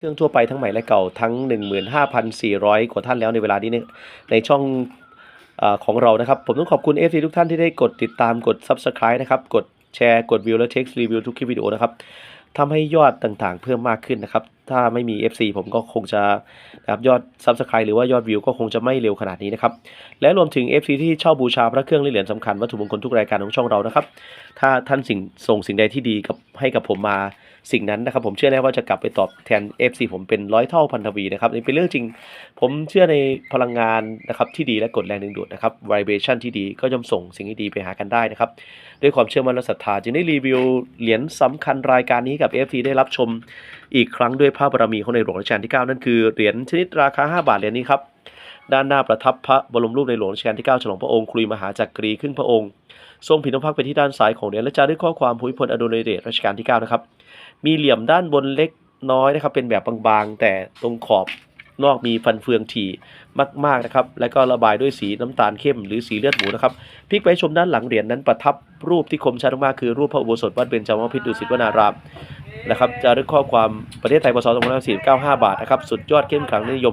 เครื่องทั่วไปทั้งใหม่และเก่าทั้ง 15,400 กว่าท่านแล้วในเวลานี้ในในช่องอของเรานะครับ ผมต้องขอบคุณ FC ทุกท่านที่ได้กดติดตามกด Subscribe นะครับ กดแชร์กดวิวและเท็กซ์รีวิวทุกคลิปวิดีโอนะครับทำให้ยอดต่างๆ เพิ่มมากขึ้นนะครับ ถ้าไม่มี FC ผมก็คงจะนะครับยอด Subscribe หรือว่ายอดวิวก็คงจะไม่เร็วขนาดนี้นะครับ และรวมถึง FC ที่เช่าบูชาพระเครื่องและเหรียญสำคัญวัตถุมงคลทุกรายการของช่องเรานะครับ ถ้าท่านสิ่งส่งสิ่งใดที่ดีกับให้กับผมมาสิ่งนั้นนะครับ ผมเชื่อแน่ว่าจะกลับไปตอบแทน FC ผมเป็นร้อยเท่าพันทวีนะครับนี่เป็นเรื่องจริง ผมเชื่อในพลังงานนะครับที่ดีและกฎแรงดึงดูดนะครับ vibration ที่ดีก็ย่อมส่งสิ่งที่ดีไปหากันได้นะครับด้วยความเชื่อมั่นและศรัทธาจึงได้รีวิวเหรียญสำคัญรายการนี้กับ FT ได้รับชมอีกครั้งด้วยพระบารมีของในหลวงรัชกาลที่ 9 นั่นคือเหรียญชนิดราคา 5 บาทเหรียญนี้ครับด้านหน้าประทับพระบรมรูปในหลวงรัชกาลที่ 9 ฉลองพระองค์ครุยมหาจักรีครึ่งพระองค์ทรงผินพักเป็นที่ด้านซ้ายของเหรียญและจารึกข้อความภูมิพลอดุลยเดชรัชกาลที่ 9 นะครับ มีเหลี่ยมด้านบนเล็กน้อยนะครับเป็นแบบบางๆ แต่ตรงขอบนอกมีฟันเฟืองถี่มากๆนะครับ แล้วก็ระบายด้วยสีน้ำตาลเข้มหรือสีเลือดหมูนะครับพลิกไปชมด้านหลังเหรียญนั้นประทับรูปที่คมชัดมากคือรูปพระอุโบสถวัดเบญจมพิตรดุสิตวนาราม นะครับจะรึกข้อความประเทศไทยพศ2549 5บาทนะครับ สุดยอดเข้มขลังนิยม